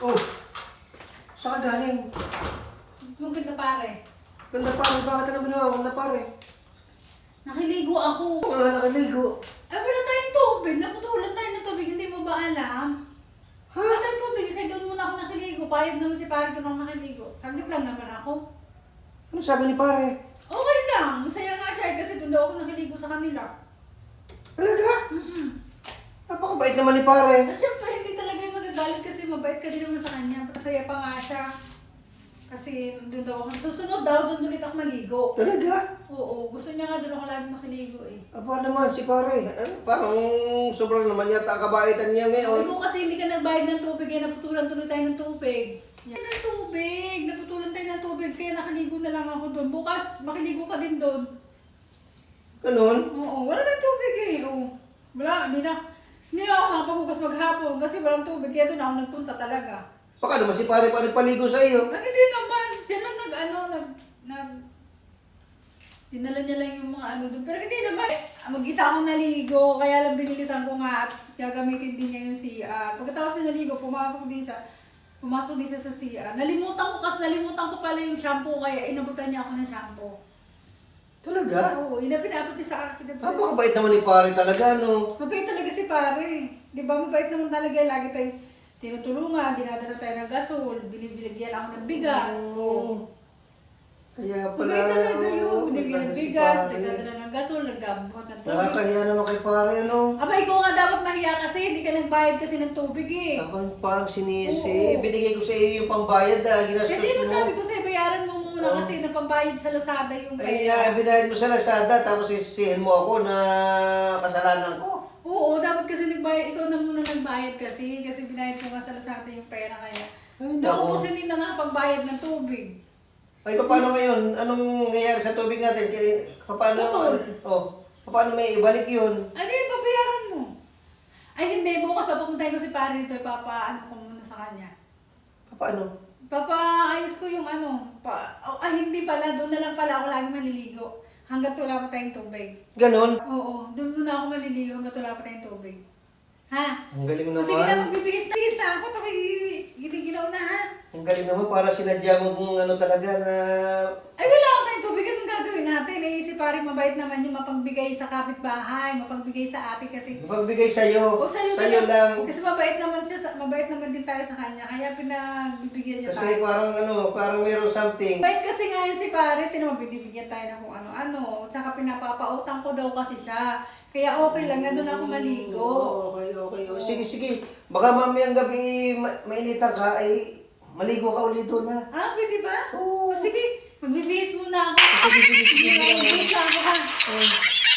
Saan ka galing? Yung ganda pare. Ganda pare, bakit ano ginawa? Ganda pare. Nakiligo ako. Ako nga nakaligo. Ay, wala tayong tubig. Naputulan tayo ng tubig. Hindi mo ba alam? Ha? Wala tayong tubig. Kaya doon muna ako nakiligo. Payag naman si pare doon ako nakiligo. Saglit lang naman ako. Ano sabi ni pare? Okay lang. Masaya nga siya eh, kasi doon daw ako nakiligo sa kanila. Talaga? Mm-mm. Napakabait naman ni pare. Ah, Siyempre, hindi talaga yung magagalit kasi mabait ka din naman sa kanya. Masaya pa nga siya. Kasi doon daw ako. Susunod daw, doon ulit ako maligo. Talaga? Oo, gusto niya nga doon ako lagi makiligo eh. Aba naman si pare. Ano, parang sobrang naman yata ang kabaitan niya ngayon. Sabi ko kasi hindi ka nagbayad ng tubig, kaya naputulan tuloy tayo ng tubig. Yan. Ng tubig, naputulan tayo ng tubig, kaya nakaligo na lang ako doon. Bukas, makiligo ka din doon. Ganon? Oo, wala nang tubig eh. Oo. Wala, hindi na. Hindi na ako nakapaghugas maghapon kasi walang tubig, kaya doon ako nagpunta talaga. Baka naman si pare pa nagpaligo sa iyo. Ay, hindi naman. Siya lang nag, ano, nag, nag, dinala niya lang yung mga ano doon. Pero hindi naman. Mag-isa akong naligo, kaya lang binilisan ko nga at gagamitin din niya yung CR. Pagkatapos niya naligo, pumasok din siya. Pumasok din siya sa CR. Nalimutan ko kasi nalimutan ko pala yung shampoo kaya inabutan niya ako ng shampoo. Talaga? Oo, yun na pinapati sa akin. Napakabait naman ni pare talaga, no? Mabait talaga si pare. Di ba? Mabait naman talaga. Lagi tayong tinutulungan, dinadala tayo ng gasol, binibigyan ako ng bigas. Oo. Kaya pala... Mabait talaga yun. Binibigyan ng bigas, nagdadala ng gasol, nagdabot ng tubig. Nakakahiya naman kay pare, ano? Aba, ikaw nga dapat mahiya kasi, hindi ka nagbayad kasi ng tubig eh. Ako parang sinisi. Oo. Binigay ko sa iyo yung pambayad ah. Ginastos Hindi mo mo. sabi ko sa'yo, muna Oo. kasi nagpambayad sa Lazada yung Ay, pera. binayad mo sa Lazada, tapos sisihin mo ako na kasalanan ko. Oo, dapat kasi nagbayad, ikaw na muna nagbayad kasi, kasi binayad mo nga sa Lazada yung pera kaya. Ay, nako. Naubos hindi na nga pagbayad ng tubig. Ay, paano ngayon? Anong nangyayari sa tubig natin? Kaya, paano? Putol. Oh, paano may ibalik yun? Ano yung papayaran mo? Ay hindi, bukas papapuntahin ko si pare dito, ipapaano ko muna sa kanya. Paano? Papaayos ko yung ay hindi pala, doon na lang pala ako lagi maliligo. Hanggat wala pa tayong tubig. Ganon? Oo, doon muna ako maliligo hanggat wala pa tayong tubig. Ha? Ang galing O, naman. sige na, magbibigis na. Bigis na ako, taki, ginigilaw na ha. Ang galing naman, para sinadya mo kung ano talaga na... Ay wala ako tayong tubig, anong si pare mabait naman yung mapagbigay sa kapitbahay, mapagbigay sa ate kasi Magbigay sa'yo. O sa'yo, sa'yo lang. Kasi mabait naman siya, sa- mabait naman din tayo sa kanya, kaya pinagbibigyan niya Kasi tayo. parang ano, parang meron something. Mabait kasi ngayon si pare, tinawag binibigyan tayo ng kung ano-ano. Tsaka pinapapautang ko daw kasi siya. Kaya okay lang, nandun ako maligo. Oo, okay, okay. okay. Sige, sige. Baka mamayang gabi ma- mainitan ka, ay maligo ka ulit doon ha. Ah, pwede ba? Oo. Sige, magbibihis muna ako. Sige, sige, sige. Magbibihis lang ako. Oh.